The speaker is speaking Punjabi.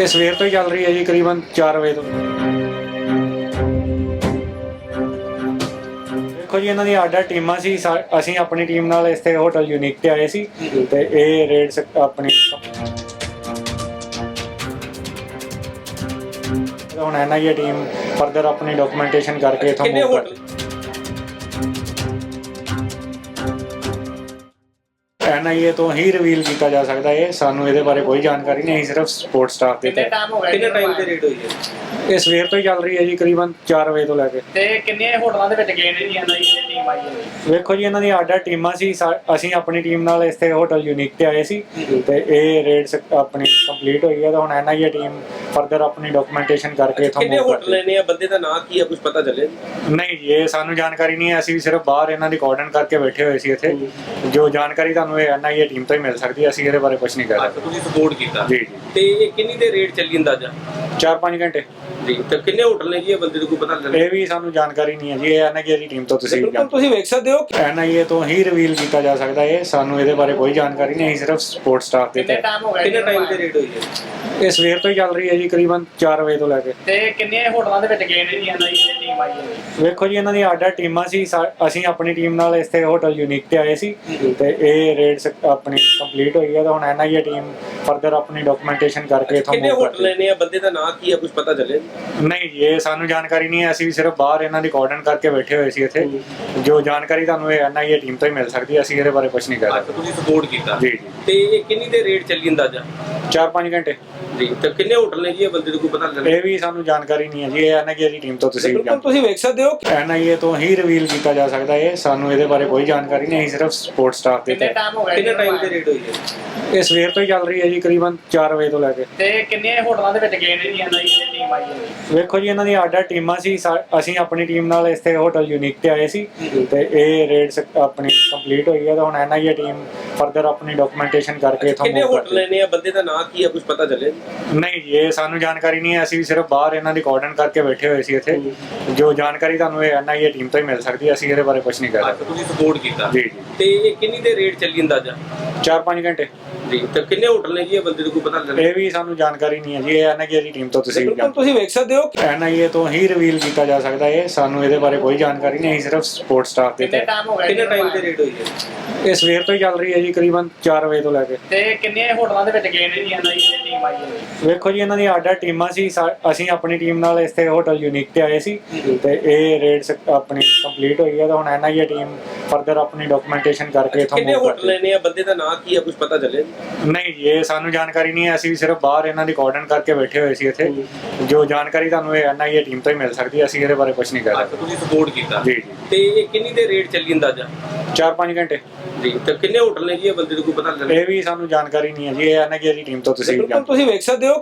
ਇਹ ਸਵੇਰ ਤੋਂ ਹੀ ਚੱਲ ਰਹੀ ਹੈ ਜੀ ਕਰੀਬਨ 4 ਵਜੇ ਤੋਂ। ਦੇਖੋ ਜੀ ਇਹਨਾਂ ਦੀ ਆਡਾ ਟੀਮਾਂ ਸੀ ਸਾ- ਅਸੀਂ ਆਪਣੀ ਟੀਮ ਨਾਲ ਇੱਥੇ ਹੋਟਲ ਯੂਨੀਕ ਤੇ ਆਏ ਸੀ ਤੇ ਇਹ ਰੇਡ ਆਪਣੀ ਹੁਣ ਐਨਆਈਏ ਟੀਮ ਫਰਦਰ ਆਪਣੀ ਡਾਕੂਮੈਂਟੇਸ਼ਨ ਕਰਕੇ ਇਥੋਂ ਕਿੰਨੇ ਮੂਵ ਕਰ ਹੋਟਲ? ਐਨਆਈਏ ਤੋਂ ਹੀ ਰਿਵੀਲ ਕੀਤਾ ਜਾ ਸਕਦਾ ਹੈ। ਸਾਨੂੰ ਇਹਦੇ ਬਾਰੇ ਕੋਈ ਜਾਣਕਾਰੀ ਨਹੀਂ ਅਸੀਂ ਸਿਰਫ ਸਪੋਰਟ ਸਟਾਫ ਦੇ ਤੇ ਟਾਈਮ ਹੋ ਗਿਆ ਕਿੰਨੇ ਟਾਈਮ ਤੇ ਰੇਡ ਹੋਈ ਹੈ? ਇਹ ਸਵੇਰ ਤੋਂ ਹੀ ਚੱਲ ਰਹੀ ਹੈ ਜੀ ਕਰੀਬਨ 4 ਵਜੇ ਤੋਂ ਲੈ ਕੇ। ਤੇ ਕਿੰਨੇ ਹੋਟਲਾਂ ਦੇ ਵਿੱਚ ਗਏ ਨੇ ਜੀ ਇਹਨਾਂ ਦੀ ਟੀਮ ਆਈ ਹੈ? ਵੇਖੋ ਜੀ ਇਹਨਾਂ ਦੀ ਆਡਾ ਟੀਮਾਂ ਸੀ ਸਾ- ਅਸੀਂ ਆਪਣੀ ਟੀਮ ਨਾਲ ਇੱਥੇ ਹੋਟਲ ਯੂਨੀਕ ਤੇ ਆਏ ਸੀ। ਤੇ ਇਹ ਰੇਡ ਆਪਣੀ ਕੰਪਲੀਟ ਹੋਈ ਹੈ ਤਾਂ ਹੁਣ ਐਨਆਈਏ ਟੀਮ ਫਰਦਰ ਆਪਣੀ ਡਾਕੂਮੈਂਟੇਸ਼ਨ ਕਰਕੇ ਇਥੋਂ ਕਿੰਨੇ ਹੋਟਲ ਨੇ ਆ? ਬੰਦੇ ਦਾ ਨਾਂ ਕੀ ਆ? ਕੁਝ ਪਤਾ ਚੱਲੇ? ਨਹੀਂ ਇਹ ਸਾਨੂੰ ਜਾਣਕਾਰੀ ਨਹੀਂ ਹੈ। ਅਸੀਂ ਸਿਰਫ ਬਾਹਰ ਇਹਨਾਂ ਦੀ ਕੋਆਰਡਨ ਕਰਕੇ ਬੈਠੇ ਹੋਏ ਸੀ ਇੱਥੇ। ਜੋ ਜਾਣਕਾਰੀ ਤੁਹਾਨੂੰ ਇਹ ਐਨਆਈਏ ਟੀਮ ਤੋਂ ਹੀ ਮਿਲ ਸਕਦੀ ਹੈ ਅਸੀਂ ਇਹਦੇ ਬਾਰੇ ਕੁਝ ਨਹੀਂ ਅੱਛਾ ਸਕਦੇ। ਤੁਸੀਂ ਸਪੋਰਟ ਕੀਤਾ। ਜੀ ਜੀ। ਤੇ ਇਹ ਕਿੰਨੀ ਦੇ ਰੇਡ ਚੱਲੀ ਅੰਦਾਜ਼ਾ? 4-5 ਘੰਟੇ। ਜੀ ਤੇ ਕਿੰਨੇ ਹੋਟਲ ਨੇ ਜੀ ਇਹ ਬੰਦੇ ਨੂੰ ਕੋਈ ਪਤਾ ਚੱਲੇ ਇਹ ਵੀ ਸਾਨੂੰ ਜਾਣਕਾਰੀ ਨਹੀਂ ਹੈ ਜੀ ਇਹ ਐਨਆਈਏ ਦੀ ਟੀਮ ਤੋਂ ਤੁਸੀਂ ਬਿਲਕੁਲ ਤੁਸੀਂ ਵੇਖ ਸਕਦੇ ਹੋ ਐਨਆਈਏ ਤੋਂ ਹੀ ਰਿਵੀਲ ਕੀਤਾ ਜਾ ਸਕਦਾ ਹੈ ਸਾਨੂੰ ਇਹਦੇ ਬਾਰੇ ਕੋਈ ਜਾਣਕਾਰੀ ਨਹੀਂ ਅਸੀਂ ਸਿਰਫ ਸਪੋਰਟ ਸਟਾਫ ਦੇ ਕਿੰਨੇ ਤੇ। ਟਾਈਮ ਹੋ ਗਿਆ ਜੀ ਕਿੰਨੇ ਟਾਈਮ ਤੇ ਰੇਡ ਹੋਈ ਹੈ? ਇਹ ਸਵੇਰ ਤੋਂ ਹੀ ਚੱਲ ਰਹੀ ਹੈ ਜੀ ਕਰੀਬਨ 4 ਵਜੇ ਤੋਂ ਲੈ ਕੇ। ਤੇ ਕਿੰਨੇ ਹੋਟਲਾਂ ਦੇ ਵਿੱਚ ਗਏ ਨੇ ਜੀ ਇਹਨਾਂ ਦੀ ਟੀਮ ਆਈ ਹੈ? ਜੀ? ਵੇਖੋ ਜੀ ਇਹਨਾਂ ਦੀ ਆਡਾ ਟੀਮਾਂ ਸੀ ਸਾ- ਅਸੀਂ ਆਪਣੀ ਟੀਮ ਨਾਲ ਇੱਥੇ ਹੋਟਲ ਯੂਨੀਕ ਤੇ ਆਏ ਸੀ ਤੇ ਇਹ ਰੇਡ ਆਪਣੀ ਕੰਪਲੀਟ ਹੋਈ ਹੈ ਤਾਂ ਹੁਣ ਐਨਆਈਏ ਟੀਮ ਫਰਦਰ ਆਪਣੀ ਡਾਕੂਮੈਂਟੇਸ਼ਨ ਕਰਕੇ ਇਥੋਂ ਕਿੰਨੇ ਮੂਵ ਹੋਟਲ ਨੇ ਆ? ਬੰਦੇ ਦਾ ਨਾਂ ਕੀ ਆ? ਕੁਝ ਪਤਾ ਚੱਲੇ? ਨਹੀਂ ਜੀ ਇਹ ਸਾਨੂੰ ਜਾਣਕਾਰੀ ਨਹੀਂ ਹੈ। ਅਸੀਂ ਵੀ ਸਿਰਫ ਬਾਹਰ ਇਹਨਾਂ ਦੀ ਕੋਆਰਡਨ ਕਰਕੇ ਬੈਠੇ ਹੋਏ ਸੀ ਇੱਥੇ। ਜੋ ਜਾਣਕਾਰੀ ਤੁਹਾਨੂੰ ਇਹ ਐਨਆਈਏ ਟੀਮ ਤੋਂ ਹੀ ਮਿਲ ਸਕਦੀ ਹੈ ਅਸੀਂ ਇਹਦੇ ਬਾਰੇ ਕੁਝ ਨਹੀਂ ਕਹਿ ਅੱਛਾ ਸਕਦੇ। ਤੁਸੀਂ ਸਪੋਰਟ ਕੀਤਾ। ਜੀ ਜੀ। ਤੇ ਇਹ ਕਿੰਨੀ ਦੇ ਰੇਡ ਚੱਲੀ ਅੰਦਾਜ਼ਾ? 4-5 ਘੰਟੇ। ਜੀ ਤੇ ਕਿੰਨੇ ਹੋਟਲ ਨੇ ਜੀ? ਇਹ ਬੰਦੇ ਨੂੰ ਕੋਈ ਪਤਾ ਚੱਲੇ? ਇਹ ਵੀ ਸਾਨੂੰ ਜਾਣਕਾਰੀ ਨਹੀਂ ਹੈ ਜੀ। ਇਹ ਐਨਆਈਏ ਦੀ ਟੀਮ ਤੋਂ ਤੁਸੀਂ ਬਿਲਕੁਲ ਤੁਸੀਂ ਵੇਖ ਸਕਦੇ ਹੋ ਐਨਆਈਏ ਤੋਂ ਹੀ ਰਿਵੀਲ ਕੀਤਾ ਜਾ ਸਕਦਾ ਹੈ। ਸਾਨੂੰ ਇਹਦੇ ਬਾਰੇ ਕੋਈ ਜਾਣਕਾਰੀ ਨਹੀਂ। ਅਸੀਂ ਸਿਰਫ ਸਪੋਰਟ ਸਟਾਫ ਦੇ ਕਿੰਨੇ ਤੇ ਟਾਈਮ ਹੋ ਗਿਆ ਜੀ? ਕਿੰਨੇ ਟਾਈਮ ਤੇ ਰੇਡ ਹੋਈ ਹੈ? ਇਹ ਸਵੇਰ ਤੋਂ ਹੀ ਚੱਲ ਰਹੀ ਹੈ ਜੀ ਕਰੀਬਨ 4 ਵਜੇ ਤੋਂ ਲੈ ਕੇ। ਤੇ ਕਿੰਨੇ ਹੋਟਲਾਂ ਦੇ ਵਿੱਚ ਗਏ ਨੇ ਜੀ ਇਹਨਾਂ ਦੀ ਟੀਮ ਆਈ ਹੈ? ਵੇਖੋ ਜੀ ਇਹਨਾਂ ਦੀ ਆਡਾ ਟੀਮਾਂ ਸੀ ਸਾ- ਅਸੀਂ ਆਪਣੀ ਟੀਮ ਨਾਲ ਇੱਥੇ ਹੋਟਲ ਯੂਨੀਕ ਤੇ ਆਏ ਸੀ। ਤੇ ਇਹ ਰੇਡ ਆਪਣੀ ਕੰਪਲੀਟ ਹੋਈ ਹੈ ਤਾਂ ਹੁਣ ਐਨਆਈਏ ਟੀਮ ਫਰਦਰ ਆਪਣੀ ਡਾਕੂਮੈਂਟੇਸ਼ਨ ਕਰਕੇ ਇਥੋਂ ਕਿੰਨੇ ਮੂਵ ਹੋਟਲ ਨੇ ਆ ਬੰਦੇ ਦਾ ਨਾਂ ਕੀ ਆ ਕੁਝ ਪਤਾ ਚੱਲੇ? ਨਹੀਂ ਜੀ ਇਹ ਸਾਨੂੰ ਜਾਣਕਾਰੀ ਨਹੀਂ ਹੈ ਅਸੀਂ ਸਿਰਫ ਬਾਹਰ ਇਹਨਾਂ ਦੀ ਕੋਆਰਡਨ ਕਰਕੇ ਬੈਠੇ ਹੋਏ ਸੀ ਇੱਥੇ। ਜੋ ਜਾਣਕਾਰੀ ਤੁਹਾਨੂੰ ਇਹ ਐਨਆਈਏ ਟੀਮ ਤੋਂ ਹੀ ਮਿਲ ਸਕਦੀ ਹੈ ਅਸੀਂ ਇਹਦੇ ਬਾਰੇ ਕੁਝ ਨਹੀਂ ਕਹਿ ਤੁਸੀਂ ਸਪੋਰਟ ਕੀਤਾ। ਜੀ ਜੀ। ਤੇ ਇਹ ਕਿੰਨੀ ਦੇ ਰੇਡ ਚੱਲੀ ਅੰਦਾਜ਼ਾ? 4-5 ਘੰਟੇ। ਜੀ ਤੇ ਕਿੰਨੇ ਹੋਟਲ ਨੇ ਜੀ ਇਹ ਬੰਦੇ ਨੂੰ ਕੋਈ ਪਤਾ ਚੱਲੇ ਇਹ ਵੀ ਸਾਨੂੰ ਜਾਣਕਾਰੀ ਨਹੀਂ ਹੈ ਜੀ ਇਹ ਐਨਆਈਏ ਦੀ ਟੀਮ ਤੋਂ ਤੁਸੀਂ ਬਿਲਕੁਲ ਤੁਸੀਂ ਵੇਖ ਸਕਦੇ ਹੋ ਐਨਆਈਏ ਤੋਂ ਹੀ ਰਿਵੀਲ ਕੀਤਾ ਜਾ ਸਕਦਾ ਹੈ ਸਾਨੂੰ ਇਹਦੇ ਬਾਰੇ ਕੋਈ ਜਾਣਕਾਰੀ ਨਹੀਂ ਸਿਰਫ ਸਪੋਰਟ ਸਟਾਫ ਦੇ ਤੇ। ਕਿੰਨੇ ਟਾਈਮ ਤੇ ਰੇਡ ਹੋਈ ਹੈ? ਇਹ ਸਵੇਰ ਤੋਂ ਹੀ ਚੱਲ ਰਹੀ ਹੈ ਜੀ ਕਰੀਬਨ 4 ਵਜੇ ਤੋਂ ਲੈ ਕੇ। ਤੇ ਕਿੰਨੇ ਹੋਟਲਾਂ ਦੇ ਵਿੱਚ ਗਏ ਨੇ ਜੀ ਇਹਨਾਂ ਦੀ ਟੀਮ ਆਈ ਹੈ? ਵੇਖੋ ਜੀ ਇਹਨਾਂ ਦੀ ਆਡਾ ਟੀਮਾਂ ਸੀ ਸਾ- ਅਸੀਂ ਆਪਣੀ ਟੀਮ ਨਾਲ ਇੱਥੇ ਹੋਟਲ ਯੂਨੀਕ ਤੇ ਆਏ ਸੀ ਤੇ ਇਹ ਰੇਡ ਆਪਣੀ ਕੰਪਲੀਟ ਹੋਈ ਹੈ ਤਾਂ ਹੁਣ ਐਨਆਈਏ ਟੀਮ ਫਰਦਰ ਆਪਣੀ ਡਾਕੂਮੈਂਟੇਸ਼ਨ ਕਰਕੇ ਇਥੋਂ ਕਿੰਨੇ ਹੋਟਲ ਨੇ ਆ? ਬੰਦੇ ਦਾ ਨਾਂ ਕੀ ਆ? ਕੁਝ ਪਤਾ ਚੱਲੇ? ਨਹੀਂ ਇਹ ਸਾਨੂੰ ਜਾਣਕਾਰੀ ਨਹੀਂ ਹੈ। ਅਸੀਂ ਸਿਰਫ ਬਾਹਰ ਇਹਨਾਂ ਦੀ ਕੋਆਰਡਨ ਕਰਕੇ ਬੈਠੇ ਹੋਏ ਸੀ ਇੱਥੇ। ਜੋ ਜਾਣਕਾਰੀ ਤੁਹਾਨੂੰ ਇਹ ਐਨਆਈਏ ਟੀਮ ਤੋਂ ਹੀ ਮਿਲ ਸਕਦੀ ਹੈ ਅਸੀਂ ਇਹਦੇ ਬਾਰੇ ਕੁਝ ਨਹੀਂ ਅੱਛਾ ਸਕਦੇ। ਤੁਸੀਂ ਸਪੋਰਟ ਕੀਤਾ। ਜੀ ਜੀ। ਤੇ ਇਹ ਕਿੰਨੀ ਦੇ ਰੇਡ ਚੱਲੀ ਅੰਦਾਜ਼ਾ? 4-5 ਘੰਟੇ। ਜੀ ਤੇ ਕਿੰਨੇ ਹੋਟਲ ਨੇ ਜੀ? ਇਹ ਬੰਦੇ ਨੂੰ ਕੋਈ ਪਤਾ ਚੱਲੇ? ਇਹ ਵੀ ਸਾਨੂੰ ਜਾਣਕਾਰੀ ਨਹੀਂ ਹੈ ਜੀ ਇਹ ਐਨਆਈਏ ਦੀ ਟੀਮ ਤੋਂ ਤੁਸੀਂ ਤੁਸੀਂ ਵੇਖ ਸਕਦੇ ਹੋ।